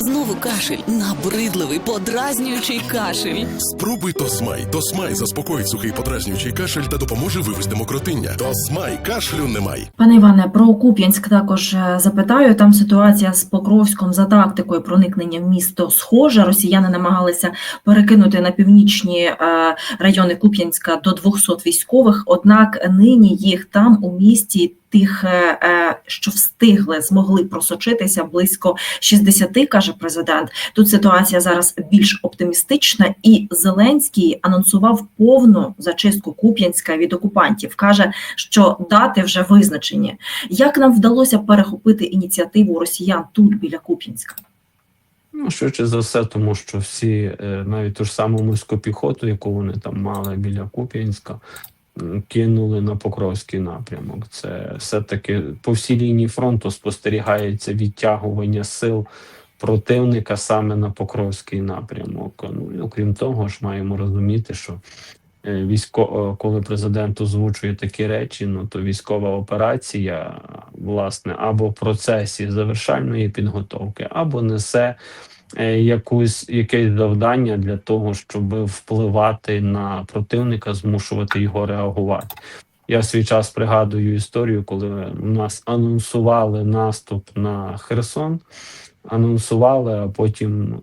Знову. Знову кашель, набридливий, подразнюючий кашель. Спробуй Тосмай. Тосмай заспокоїть сухий подразнюючий кашель та допоможе вивести мокротиння. Тосмай кашлю немає. Пане Іване, про Куп'янськ також е, запитаю. Там ситуація з Покровськом за тактикою проникнення в місто схожа. Росіяни намагалися перекинути на північні е, райони Куп'янська до 200 військових. Однак нині їх там у місті тих, е, що встигли, змогли просочитися близько 60, каже президент. Тут ситуація зараз більш оптимістична, і Зеленський анонсував повну зачистку Куп'янська від окупантів. каже, що дати вже визначені. Як нам вдалося перехопити ініціативу росіян тут біля Куп'янська? Ну, швидше за все, тому що всі, е, навіть ту ж саму морську піхоту, яку вони там мали біля Куп'янська, кинули на Покровський напрямок. Це все-таки по всій лінії фронту спостерігається відтягування сил противника саме на Покровський напрямок. Ну окрім того ж, маємо розуміти, що е, військо, е, коли президент озвучує такі речі, ну то військова операція, власне, або в процесі завершальної підготовки, або несе е, якусь якесь завдання для того, щоб впливати на противника, змушувати його реагувати. Я в свій час пригадую історію, коли нас анонсували наступ на Херсон, анонсували, а потім е,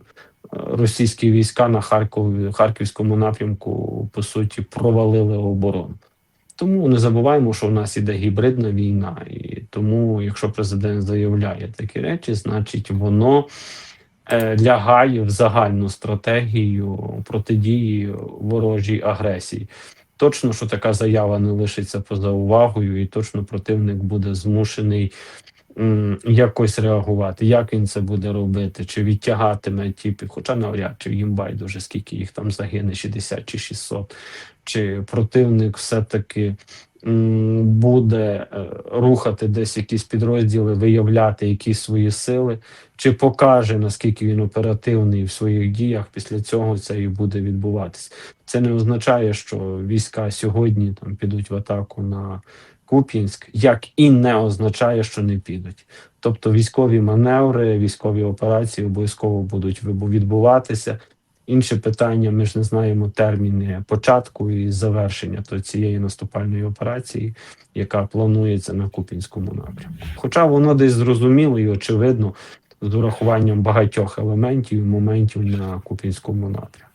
російські війська на Харкові, Харківському напрямку по суті провалили оборону. Тому не забуваємо, що в нас іде гібридна війна, і тому, якщо президент заявляє такі речі, значить воно е, лягає в загальну стратегію протидії ворожій агресії. Точно, що така заява не лишиться поза увагою, і точно противник буде змушений якось реагувати. Як він це буде робити? Чи відтягатиме тіпів, Хоча навряд чи їм байдуже, скільки їх там загине, 60 чи 600. Чи противник все-таки буде е, рухати десь якісь підрозділи, виявляти якісь свої сили, чи покаже, наскільки він оперативний в своїх діях, після цього це і буде відбуватись. Це не означає, що війська сьогодні там підуть в атаку на Куп'янськ, як і не означає, що не підуть. Тобто військові маневри, військові операції обов'язково будуть відбуватися. Інше питання, ми ж не знаємо терміни початку і завершення то цієї наступальної операції, яка планується на Купінському напрямку. Хоча воно десь зрозуміло і очевидно з урахуванням багатьох елементів і моментів на Купінському напрямку.